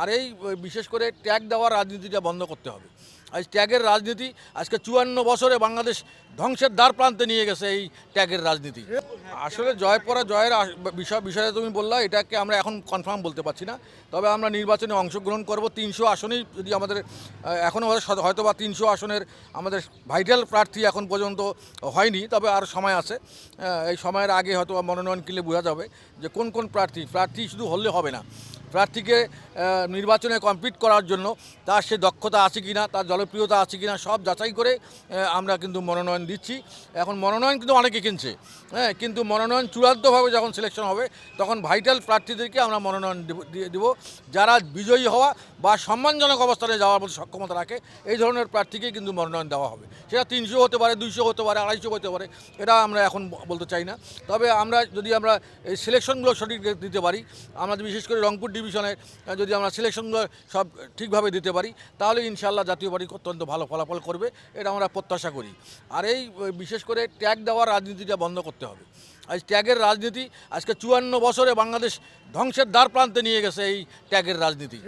আর এই বিশেষ করে ট্যাগ দেওয়ার রাজনীতিটা বন্ধ করতে হবে। আজ ট্যাগের রাজনীতি আজকে চুয়ান্ন বছরে বাংলাদেশ ধ্বংসের দ্বার প্রান্তে নিয়ে গেছে এই ট্যাগের রাজনীতি। আসলে জয় পরা জয়ের বিষয়, বিষয়ে তুমি বললা, এটাকে আমরা এখন কনফার্ম বলতে পারছি না। তবে আমরা নির্বাচনে অংশগ্রহণ করব, তিনশো আসনেই যদি আমাদের এখনও হয়তো বা তিনশো আসনের আমাদের ভাইটাল প্রার্থী এখন পর্যন্ত হয়নি, তবে আর সময় আছে। এই সময়ের আগে হয়তো মনোনয়ন কিনলে বোঝা যাবে যে কোন কোন প্রার্থী প্রার্থী শুধু হলে হবে না। প্রার্থীকে নির্বাচনে কমপ্লিট করার জন্য তার সে দক্ষতা আছে কি না তার জনপ্রিয়তা আছে কি না সব যাচাই করে আমরা কিন্তু মনোনয়ন দিচ্ছি। এখন মনোনয়ন কিন্তু অনেকে কিনছে। হ্যাঁ কিন্তু মনোনয়ন চূড়ান্তভাবে যখন সিলেকশন হবে, তখন ভাইটাল প্রার্থীদেরকে আমরা মনোনয়ন দেব- দিয়ে দেবো। যারা বিজয়ী হওয়া বা সম্মানজনক অবস্থানে যাওয়ার মতো সক্ষমতা রাখে, এই ধরনের প্রার্থীকে কিন্তু মনোনয়ন দেওয়া হবে। সেটা তিনশো হতে পারে, দুইশো হতে পারে, আড়াইশো হতে পারে, এটা আমরা এখন বলতে চাই না। তবে আমরা যদি আমরা এই সিলেকশনগুলো সঠিক দিতে পারি, আমরা বিশেষ করে রংপুর ডিভিশনে আহ, যদি আমরা সিলেকশনগুলো সব ঠিকভাবে দিতে পারি তাহলে ইনশাল্লাহ জাতীয় পার্টি অত্যন্ত ভালো ফলাফল করবে এটা আমরা প্রত্যাশা করি। আর এই বিশেষ করে ট্যাগ দেওয়ার রাজনীতিটা বন্ধ করতে হবে। আজ ট্যাগের রাজনীতি আজকে চুয়ান্ন বছরে বাংলাদেশ ধ্বংসের দ্বার প্রান্তে নিয়ে গেছে এই ট্যাগের রাজনীতি।